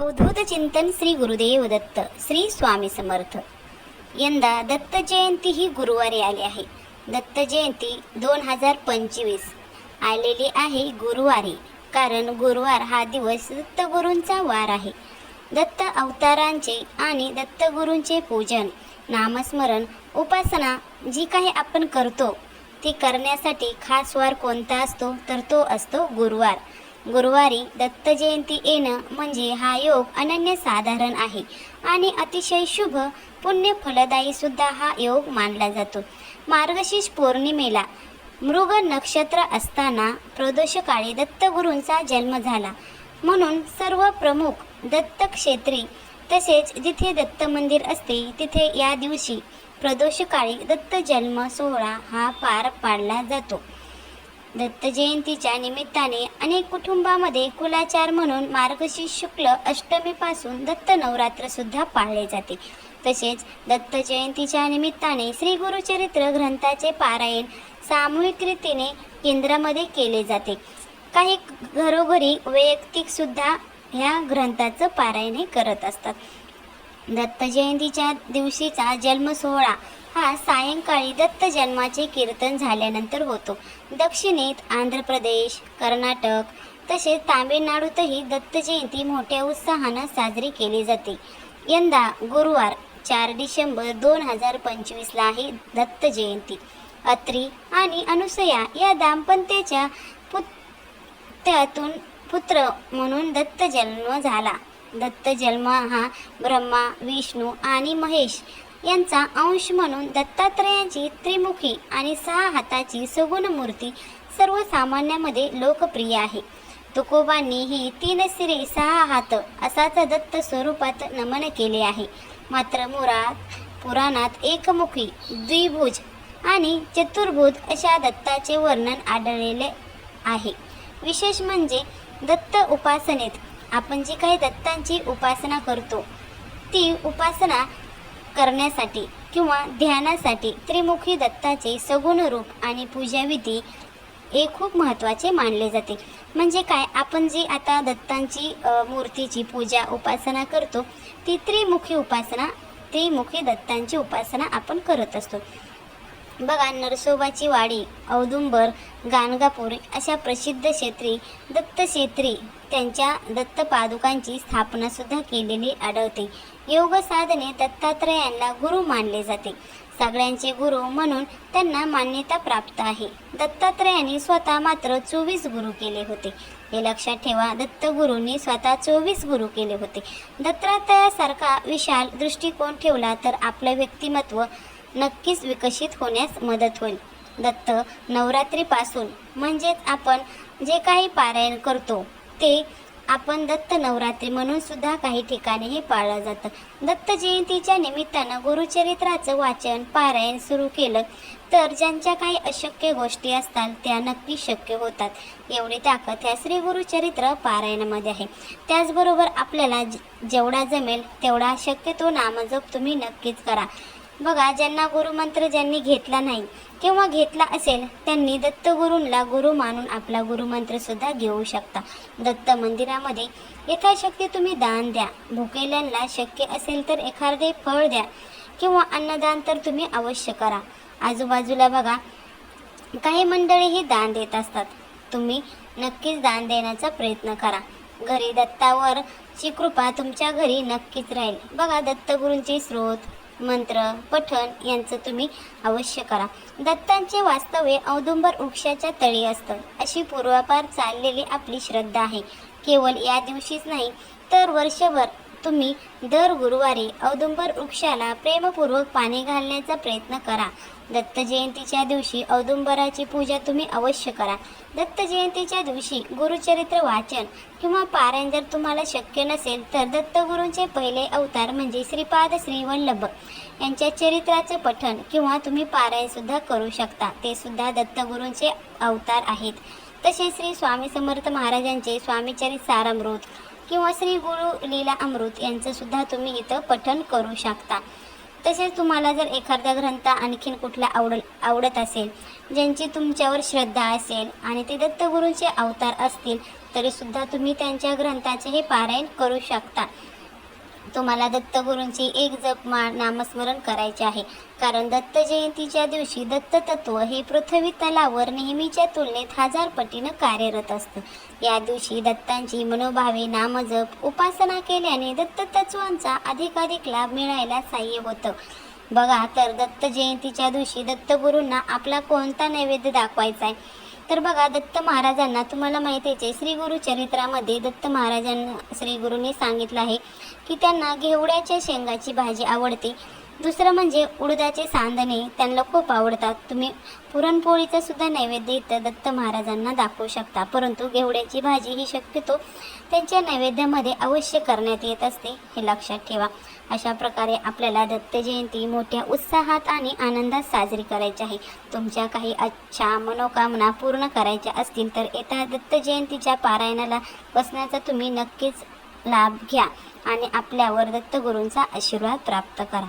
अवधूत चिंतन श्री गुरुदेव दत्त श्री स्वामी समर्थ. यंदा दत्त जयंती ही गुरुवारी आली आहे. दत्त जयंती दोन हजार पंचवीस आलेली आहे गुरुवारी कारण गुरुवार हा दिवस दत्तगुरूंचा वार आहे. दत्त अवतारांचे आणि दत्तगुरूंचे पूजन नामस्मरण उपासना जी काही आपण करतो ती करण्यासाठी खास वार कोणता असतो तर तो असतो गुरुवार. गुरुवारी दत्त जयंती येणं म्हणजे हा योग अनन्य साधारण आहे आणि अतिशय शुभ पुण्य फलदायी सुद्धा हा योग मानला जातो. मार्गशीर्ष पौर्णिमेला मृग नक्षत्र असताना प्रदोषकाळी दत्तगुरूंचा जन्म झाला. म्हणून सर्व प्रमुख दत्तक्षेत्री तसेच जिथे दत्त मंदिर असते तिथे या दिवशी प्रदोषकाळी दत्त जन्म सोहळा हा पार पाडला जातो. दत्त जयंतीच्या निमित्ताने अनेक कुटुंबामध्ये कुलाचार म्हणून मार्गशीर्ष शुक्ल अष्टमीपासून दत्त नवरात्र सुद्धा पाळले जाते. तसेच दत्त जयंतीच्या निमित्ताने श्री गुरुचरित्र ग्रंथाचे पारायण सामूहिक रीतीने केंद्रामध्ये केले जाते. काही घरोघरी वैयक्तिक सुद्धा ह्या ग्रंथाचं पारायण करत असतात. दत्त जयंतीच्या दिवशीचा जन्म सोहळा हा सायंकाळी दत्त जन्माचे कीर्तन झाल्यानंतर होतो. दक्षिणेत आंध्र प्रदेश कर्नाटक तसेच तामिळनाडूतही दत्त जयंती मोठ्या उत्साहानं साजरी केली जाते. यंदा गुरुवार चार डिसेंबर दोन हजार पंचवीसला आहे दत्त जयंती. अत्री आणि अनुसया या दाम्पत्याच्या पुत्यातून पुत्र म्हणून दत्त जन्म झाला. दत्त जन्म हा ब्रह्मा विष्णू आणि महेश यांचा अंश म्हणून दत्तात्रयाची त्रिमुखी आणि सहा हाताची सगुण मूर्ती सर्वसामान्यामध्ये लोकप्रिय आहे. तुकोबांनी ही तीन सिरे सहा हात असाच दत्त स्वरूपात नमन केले आहे. मात्र मुरात पुराणात एकमुखी द्विभुज आणि चतुर्भुज अशा दत्ताचे वर्णन आढळलेले आहे. विशेष म्हणजे दत्त उपासनेत आपण जी काही दत्तांची उपासना करतो ती उपासना करण्यासाठी किंवा ध्यानासाठी त्रिमुखी दत्ताचे सगुण रूप आणि पूजाविधी हे खूप महत्त्वाचे मानले जाते. म्हणजे काय? आपण जी आता दत्तांची मूर्तीची पूजा उपासना करतो ती त्रिमुखी उपासना त्रिमुखी दत्तांची उपासना आपण करत असतो. बघा नरसोबाची वाडी औदुंबर गाणगापूर अशा प्रसिद्ध क्षेत्री दत्त क्षेत्री त्यांच्या दत्त पादुकांची केलेली आढळते. योग साधने दत्तात्रयांना गुरु मानले जाते. सगळ्यांचे गुरु म्हणून त्यांना मान्यता प्राप्त आहे. दत्तात्रयांनी स्वतः मात्र चोवीस गुरु केले होते. हे लक्षात ठेवा दत्तगुरूंनी स्वतः चोवीस गुरु केले होते. दत्तात्रयासारखा विशाल दृष्टिकोन ठेवला तर आपलं व्यक्तिमत्व नक्कीच विकसित होण्यास मदत होईल. दत्त नवरात्रीपासून म्हणजेच आपण जे काही पारायण करतो ते आपण दत्त नवरात्री म्हणून सुद्धा काही ठिकाणी हे पाळलं जातं. दत्त जयंतीच्या निमित्तानं गुरुचरित्राचं वाचन पारायण सुरू केलं तर ज्यांच्या काही अशक्य गोष्टी असतात त्या नक्की शक्य होतात. एवढी ताकद ह्या श्री गुरुचरित्र पारायणामध्ये आहे. त्याचबरोबर आपल्याला जेवढा जमेल तेवढा शक्यतो नामजप तुम्ही नक्कीच करा. बघा ज्यांना गुरुमंत्र ज्यांनी घेतला नाही किंवा घेतला असेल त्यांनी दत्तगुरूंना गुरु मानून आपला गुरुमंत्र सुद्धा घेऊ शकता. दत्त मंदिरामध्ये यथाशक्ती तुम्ही दान द्या. भुकेल्यांना शक्य असेल तर एखादे फळ द्या किंवा अन्नदान तर तुम्ही अवश्य करा. आजूबाजूला बघा काही मंडळीही दान देत असतात. तुम्ही नक्कीच दान देण्याचा प्रयत्न करा. घरी दत्तावर ची कृपा तुमच्या घरी नक्कीच राहील. बघा दत्तगुरूंचे स्रोत मंत्र पठण यांचं तुम्ही अवश्य करा. दत्तांचे वास्तव्य औदुंबर वृक्षाच्या तळी असतं. अशी पूर्वापार चाललेली आपली श्रद्धा आहे. केवळ या दिवशीच नाही तर वर्षभर तुम्ही दर गुरुवारी औदुंबर वृक्षाला प्रेमपूर्वक पाणी घालण्याचा प्रयत्न करा. दत्त जयंतीच्या दिवशी औदुंबराची पूजा तुम्ही अवश्य करा. दत्त जयंतीच्या दिवशी गुरुचरित्र वाचन किंवा पारायण जर तुम्हाला शक्य नसेल तर दत्तगुरूंचे पहिले अवतार म्हणजे श्रीपाद श्रीवल्लभ यांच्या चरित्राचं पठण किंवा तुम्ही पारायणसुद्धा करू शकता. ते सुद्धा दत्तगुरूंचे अवतार आहेत. तसेच श्री स्वामी समर्थ महाराजांचे स्वामीचरित सारामृत किंवा श्री गुरु लीला अमृत यांचं सुद्धा तुम्ही इथं पठन करू शकता. तसेच तुम्हाला जर एखादा ग्रंथ आणखीन कुठला आवड आवडत असेल ज्यांची तुमच्यावर श्रद्धा असेल आणि ते दत्तगुरूंचे अवतार असतील तरीसुद्धा तुम्ही त्यांच्या ग्रंथाचे हे पारायण करू शकता. तुम्हाला दत्तगुरूंची एक जप मा नामस्मरण करायचे आहे. कारण दत्त जयंतीच्या दिवशी दत्त तत्व हे पृथ्वी तलावर नेहमीच्या तुलनेत हजार पटीनं कार्यरत असतं. या दिवशी दत्तांची मनोभावे नामजप उपासना केल्याने दत्त तत्वांचा अधिकाधिक लाभ मिळायला सहाय्य होतं. बघा तर दत्त जयंतीच्या दिवशी दत्तगुरूंना आपला कोणता नैवेद्य दाखवायचा आहे? तर बघा दत्त महाराजांना तुम्हाला माहितीच आहे श्री गुरु चरित्रामध्ये दत्त महाराजांना श्री गुरूंनी सांगितलं आहे की त्यांना घेवड्याच्या शेंगाची भाजी आवडते. दुसरं म्हणजे उडदाचे सांदणे त्यांना खूप आवडतात. तुम्ही पुरणपोळीचा सुद्धा नैवेद्य इथं दत्त महाराजांना दाखवू शकता. परंतु घेवड्याची भाजी ही शक्यतो त्यांच्या नैवेद्यामध्ये अवश्य करण्यात येत असते. हे लक्षात ठेवा. अशा प्रकारे आपल्याला दत्त जयंती मोठ्या उत्साहात आणि आनंदात साजरी करायची आहे. तुमच्या काही अच्छा मनोकामना पूर्ण करायच्या असतील तर येत्या दत्त जयंतीच्या पारायणाला बसण्याचा तुम्ही नक्कीच लाभ घ्या आणि आपल्यावर दत्तगुरूंचा आशीर्वाद प्राप्त करा.